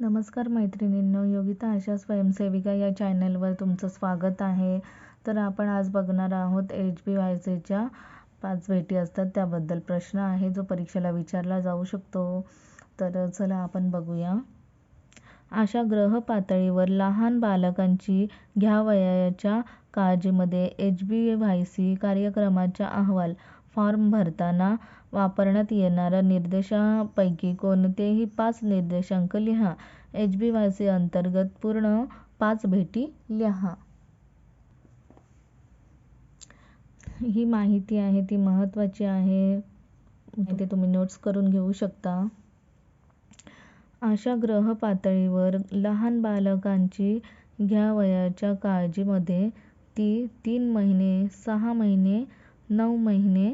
नमस्कार मैत्रिणींनो योगिता आशा स्वयंसेविका या चॅनलवर तुमचं स्वागत आहे. तर आपण आज बघणार आहोत एच बी वाय सीच्या पाच भेटी असतात त्याबद्दल प्रश्न आहे जो परीक्षेला विचारला जाऊ शकतो. तर चला आपण बघूया. अशा ग्रह पातळीवर लहान बालकांची घ्यावयाच्या काळजीमध्ये एच बी वाय सी कार्यक्रमाचा अहवाल फॉर्म भरताना वापरण्यात येणाऱ्या निर्देशांपैकी कोणतेही पाच निर्देशांक लिहा. एच बी वाय सी अंतर्गत पूर्ण पाच भेटी लिहा. ही माहिती आहे ती महत्त्वाची आहे. ते तुम्ही नोट्स करून घेऊ शकता. अशा ग्रह पातळीवर लहान बालकांची घ्यावयाच्या काळजीमध्ये ती तीन महिने सहा महिने नऊ महिने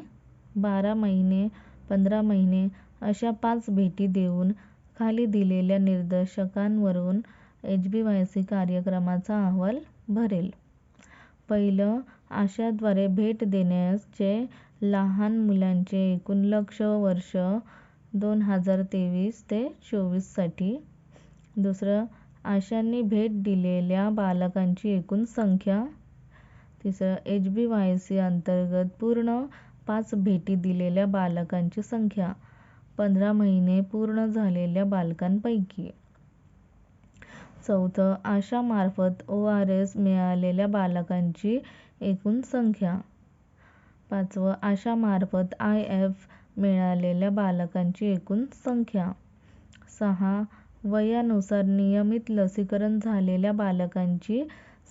बारा महिने पंधरा महिने अशा पाच भेटी देऊन खाली दिलेल्या निर्देशकांवरून एच बी वाय सी कार्यक्रमाचा अहवाल भरेल. पहिलं आशाद्वारे भेट देण्याचे लहान मुलांचे एकूण लक्ष वर्ष दोन हजार तेवीस ते चोवीससाठी दुसरं आशांनी भेट दिलेल्या बालकांची एकूण संख्या. तिसरं एच बी वाय सी अंतर्गत पूर्ण पाच भेटी दिलेल्या बालकांची संख्या पंधरा महिने पूर्ण झालेल्या बालकांपैकी. चौथं आशामार्फत ओ आर एस मिळालेल्या बालकांची एकूण संख्या. पाचवं आशामार्फत आय एफ मिळालेल्या बालकांची एकूण संख्या. सहा वयानुसार नियमित लसीकरण झालेल्या बालकांची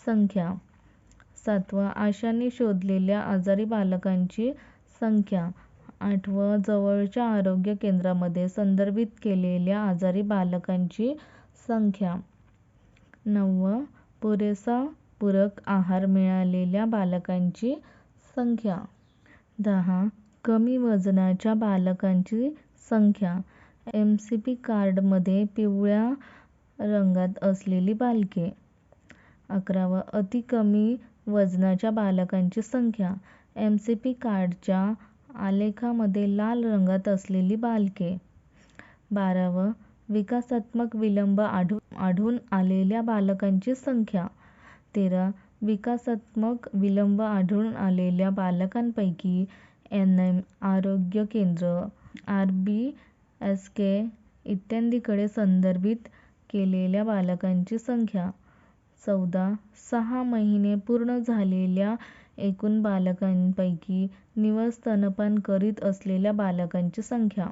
संख्या. सातवं आशांनी शोधलेल्या आजारी बालकांची संख्या आठवं. जवळच्या आरोग्य केंद्रामध्ये संदर्भित केलेल्या आजारी बालकांची संख्या. नववं. पुरेसा पूरक आहार मिळालेल्या बालकांची संख्या. दहा. कमी वजनाच्या बालकांची संख्या. एम सी पी कार्डमध्ये पिवळ्या रंगात असलेली बालके. अकरावं. अति कमी वजनाच्या बालकांची संख्या. एम सी पी कार्डच्या आलेखामध्ये लाल रंगात असलेली बालके. बारावं विकासात्मक विलंब आढू आढळून आलेल्या बालकांची संख्या. तेरा विकासात्मक विलंब आढळून आलेल्या बालकांपैकी एन एम आरोग्य केंद्र आर बी एस के इत्यादीकडे संदर्भित केलेल्या बालकांची संख्या. चौदा सहा महिने पूर्ण झालेल्या एकूण बालकांपैकी निव्वळ स्तनपान करीत असलेल्या बालकांची संख्या.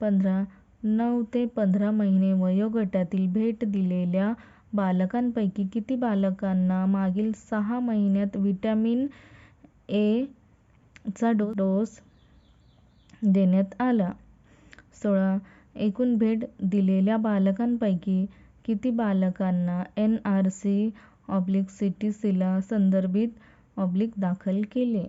पंधरा नऊ ते पंधरा महिने वयोगटातील भेट दिलेल्या बालकांपैकी किती बालकांना मागील सहा महिन्यात व्हिटॅमिन ए चा डोस देण्यात आला? सोळा एकूण भेट दिलेल्या बालकांपैकी किती बालकांना एन आर ऑब्लिक दाखल केले.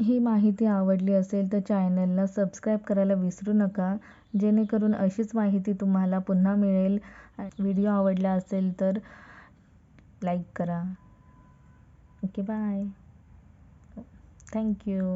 ही माहिती आवडली असेल तर चॅनलला सबस्क्राईब करायला विसरू नका. जेणेकरून अशीच माहिती तुम्हाला पुन्हा मिळेल. व्हिडिओ आवडला असेल तर लाईक करा. Okay bye thank you